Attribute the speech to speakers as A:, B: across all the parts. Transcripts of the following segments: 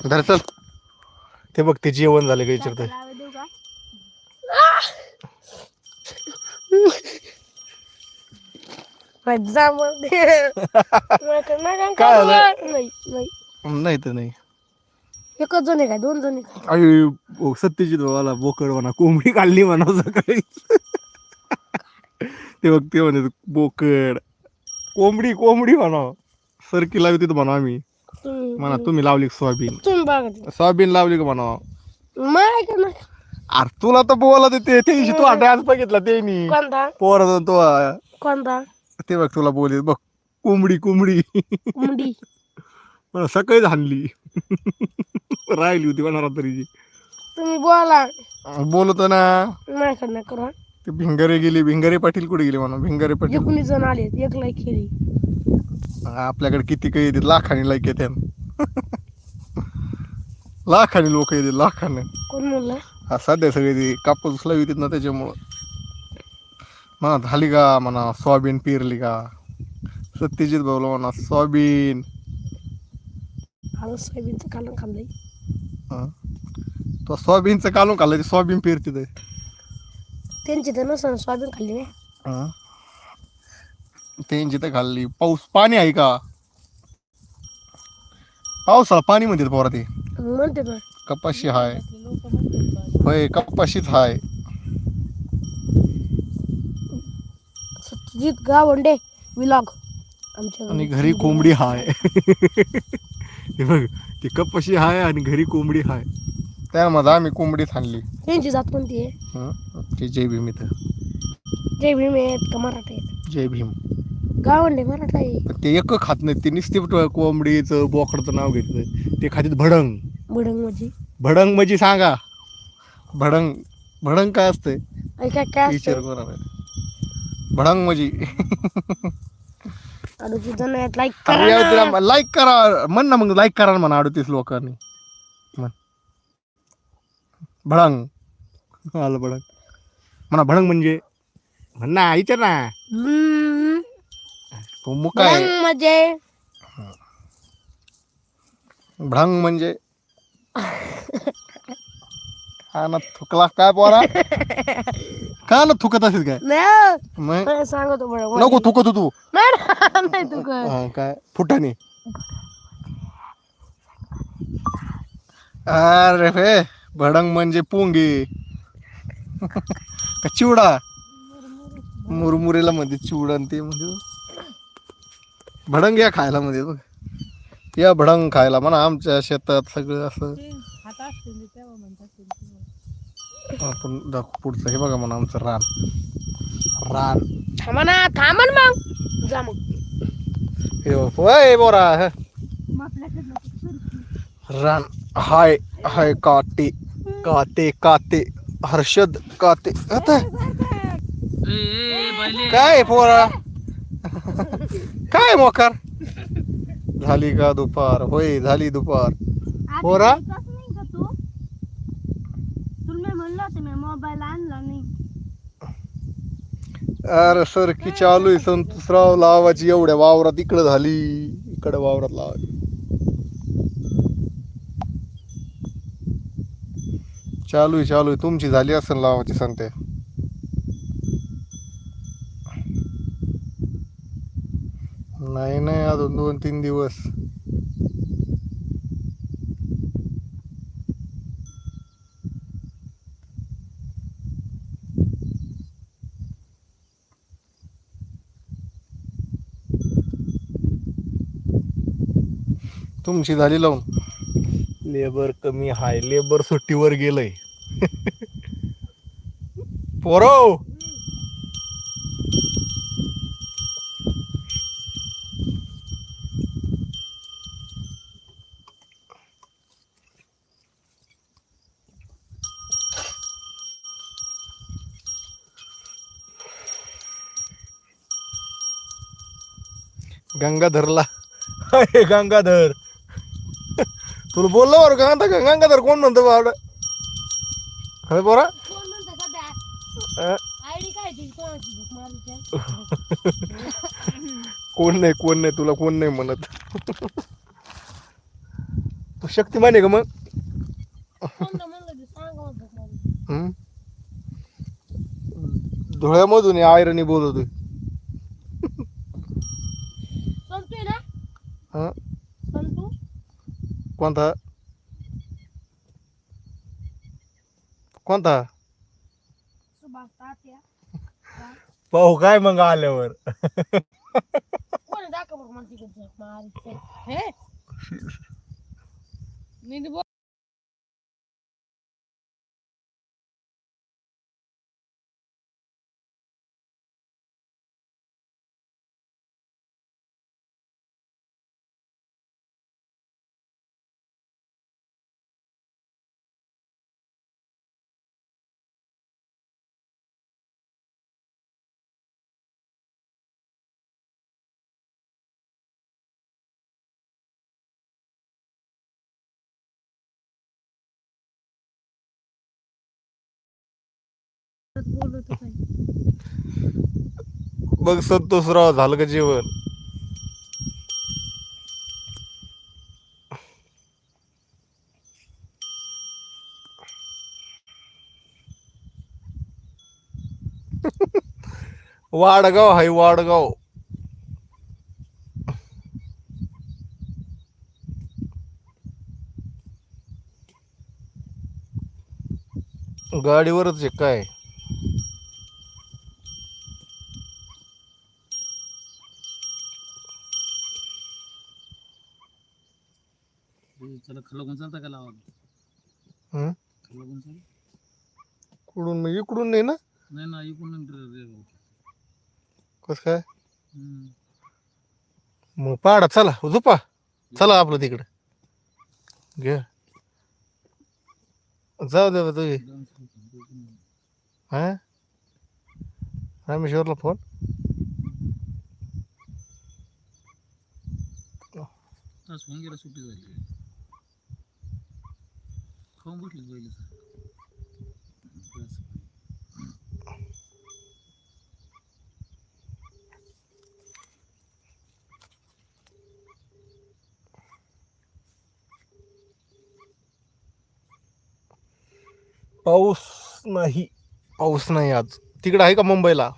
A: धर चल. ते बघ ते जेवण झाले विचारतंय?
B: का? मग.
A: काय झालं?
B: नाही नाही.
A: नाही तर नाही.
B: एकच जण आहे काय? दोन जण आहे काय?
A: अरे ओ, सत्यजित भावाला बोकड म्हणा कोंबडी काढली म्हणा सकाळी. ते बघ ते म्हणे बोकड कोंबडी कोंबडी म्हणा. सरकी लावी तिथं म्हणा आम्ही. म्हणा तुम्ही लावली का सोयाबीन?
B: तुम्ही.
A: सोयाबीन लावली का म्हणा?
B: माय का नाही?
A: अरे तुला तर बोला ते ते दिवशी तू डान्स बघितला त्यांनी.
B: कोणता?
A: पोर तो
B: कोणता?
A: ते बघ तुला बोलले बघ कोंबडी कोंबडी.
B: मुंडी
A: मला सकाळीच हाणली. राहिली होती म्हणा रात्रीची.
B: तुम्ही बोला.
A: बोलतो ना.
B: नाही करू.
A: ते भिंगारे गेली भिंगारे पाटील कुठे गेले म्हणा? भिंगारे पाटील.
B: एकोणीस जण आले एक लाईक केली.
A: आपल्याकडे किती काही लाखानी लाईक येते लाखानी लोक येते लाखाने.
B: कोण म्हणलं
A: हा सध्या सगळे ते कापूस लावितात ना त्याच्यामुळं. म्हणा झाली का म्हणा सोयाबीन पेरली का? सत्यजित भाऊला म्हणा सोयाबीन.
B: सोयाबीनचं कालून खाल्लंय.
A: हं. तो सोयाबीनचं कालून खाल्लं ते सोयाबीन पेरते ते.
B: त्यांची तर नसं सोयाबीन खाल्ली नाही.
A: हं. त्यांची तर खाल्ली. पाऊस पाणी आहे का? पावसाळा पाणी म्हणतात पोरा ते.
B: म्हणते
A: कपाशी हाय. होय कपाशीच हाय.
B: सत्यजित गावंडे विलॉग. आमच्या
A: आणि घरी कोंबडी हाय. हे बघ ती कपाशी हाय आणि घरी कोंबडी हाय. त्यामध्ये आम्ही कोंबडी आणली.
B: त्यांची जात कोणती आहे?
A: हं. ते जय भीम इथं.
B: जय भीम आहेत का मराठा आहेत
A: जय भीम.
B: गावंडे मराठा आहे
A: ते एक खात नाही ते नुसते कोंबडीचं बोकडाचं नाव घेतलं ते खातात भडंग.
B: बुडंग म्हणजे?
A: भडंग म्हणजे सांगा. भडंग भडंग काय असतंय?
B: काय असतं
A: कोणा भडंग म्हणजे?
B: लाईक करा.
A: लाईक करा. म्हण ना मग लाईक करा ना म्हणा अडतीस लोकांनी. म्हण. भडंग. आलं भडंग. म्हणा भडंग म्हणजे? म्हण ना विचार ना. आहे
B: बुडंग म्हणजे?
A: भडंग म्हणजे? हा ना थुकला काय पोरा? का ना थुकत असेल काय?
B: नाही
A: मग?
B: नाही, सांगतो बरं
A: नको थुकत तू
B: नाही ना, नाही तू कर
A: हा, काय? फुटाने. अरे हे भडंग म्हणजे पोंगे. का चिवडा? मुरमुरेला मध्ये चिवडा आणि ते म्हणजे भडंग या खायला मध्ये बघ. या भडंग खायला म्हणा आमच्या शेतात सगळं असं. आपण दाखवू पुढचं. हे बघा म्हणा आमचं रान. रान.
B: थांबा ना थांबा ना मग. जा मग.
A: हे बघ, बोरा हे. रान. हाय हाय काटे. काते काते हर्षद काते आता. काय पोरा? काय मोकार? झाली का दुपार? होय झाली दुपार.
B: मोबाईल आणला नाही.
A: अरे सर की चालू आहे संतोषराव लावायची एवढ्या वावरात इकडं झाली. इकडे वावरात लावायची. चालू आहे चालू आहे. तुमची झाली असेल लावायची सांगते नाही नाही अजून दोन तीन दिवस. तुमची झाली लावून लेबर कमी हाय. लेबर सुट्टीवर गेलंय. पोरो गंगाधरला. अरे गंगाधर. तुला बोललो बरं गंगाधर गंगाधर कोण म्हणतो बावड अरे बोरा
B: कोण म्हणतं सध्या
A: अं,
B: आयडी काय ती कोणाची भूक मारूच्या
A: कोण नाही कोण नाही तुला कोण नाही म्हणत. तू शक्तिमान आहे का मग?
B: कोणतं म्हणलं ते? सांगा म्हणतात मला.
A: हम्म? धुळ्यामधून आयरणी बोलतोय
B: संतू आहे ना
A: हा
B: संतू
A: कोणता? कोणता?
B: सुभाष तात्या.
A: पाहू काय मग आल्यावर.
B: कोणी दाखव बरं मला तिकडे मारी हे? नीट
A: बघ संतोषराव झालं का जेवण? वाडगाव हाय वाडगाव. गाडीवरच आहे काय?
C: चालता का लावा
A: हं? मग इकडून नाही ना?
C: नाही ना इकडून रे- रे-
A: कस काय?
C: हम्म.
A: मग पाडा चला झोपा. चला आपलं तिकडे. घे. जाऊ दे बा. हा? रामेश्वरला फोन?
C: सुट्टी झाली. खाऊन बसली
A: पाऊस नाही पाऊस नाही आज. तिकडे आहे का मुंबईला?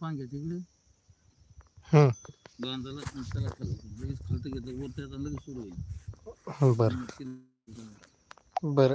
C: पांग्या तिकडे.
A: हं.
C: बांधायला त्याला खाली लगेच खालतं घेतलं वर त्याचा लगेच सुरू होईल.
A: बर.
C: शिर-
A: बरं.